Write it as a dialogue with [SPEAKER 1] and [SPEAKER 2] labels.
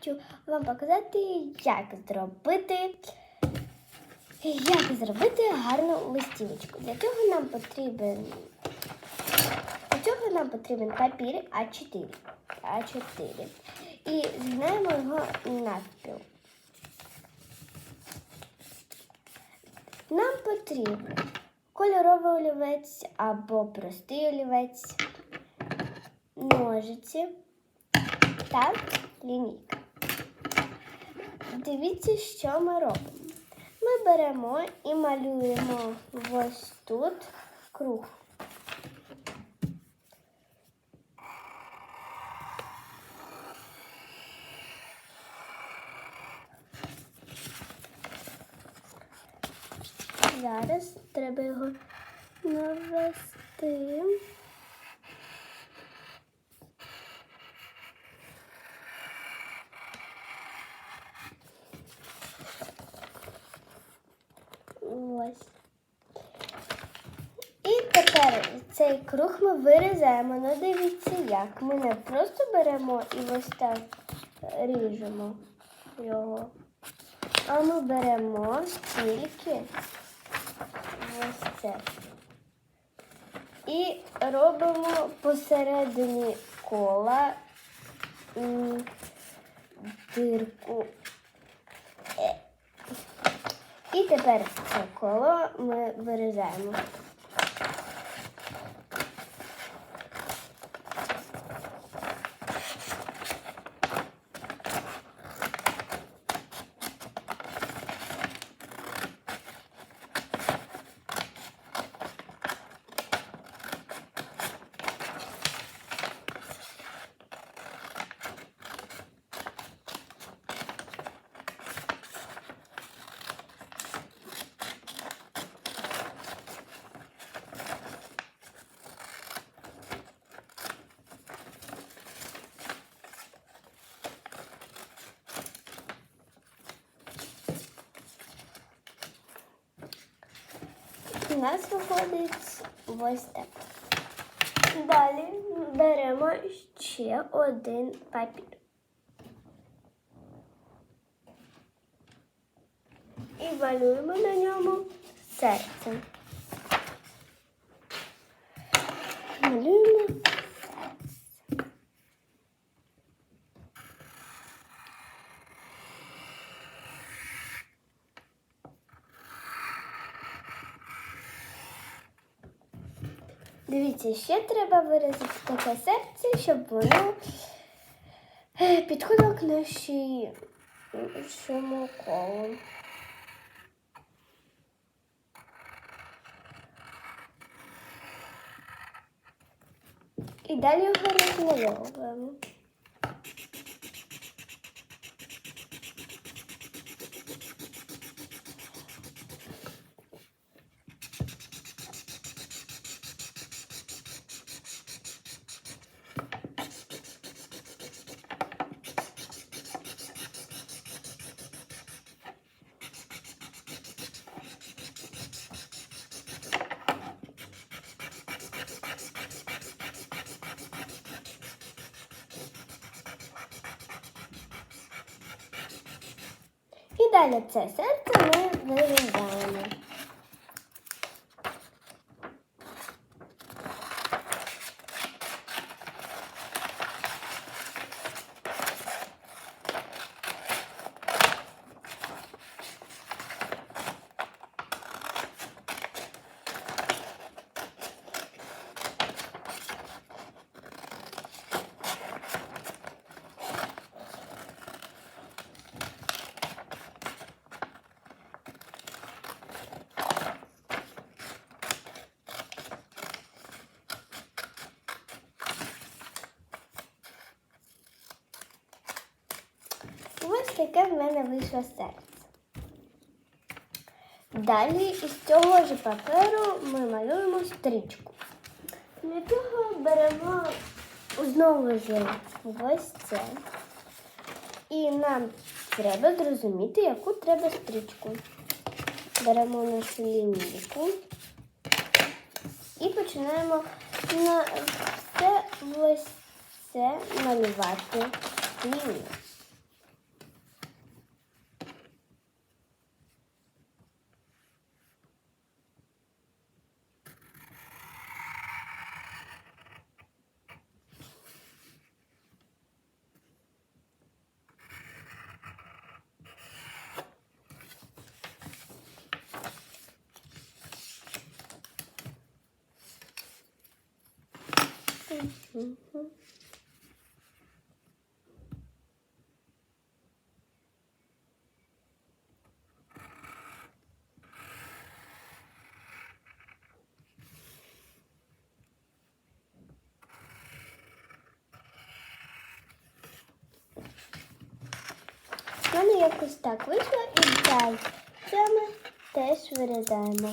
[SPEAKER 1] хочу вам показати, як зробити, як зробити гарну листівочку. Для цього нам потрібен, для цього нам потрібен папір А4. А4. І згинаємо його навпіл. Нам потрібен кольоровий олівець або простий олівець, ножиці та лінійка. Дивіться, що ми робимо. Ми беремо і малюємо ось тут круг. Зараз треба його навести. Ось. І тепер цей круг ми вирізаємо. Ну дивіться як. Ми не просто беремо і ось так ріжемо його. А ми беремо тільки ось це. І робимо посередині кола дирку. І тепер це коло ми вирізаємо. У нас виходить ось так. Далі беремо ще один папір. І малюємо на ньому серце. Малюємо серце. Дивіться, ще треба виразити таке серце, щоб воно е, підходило к нашій колу. І далі його розмальовуємо. Далі це серце ми вирізаємо. Ось таке в мене вийшло серце. Далі із цього ж паперу ми малюємо стрічку. Для цього беремо знову ж ось це. І нам треба зрозуміти, яку треба стрічку. Беремо нашу лінійку і починаємо на все ось це малювати лінію. У якось так вийшло і далі. Це ми теж вирізаємо.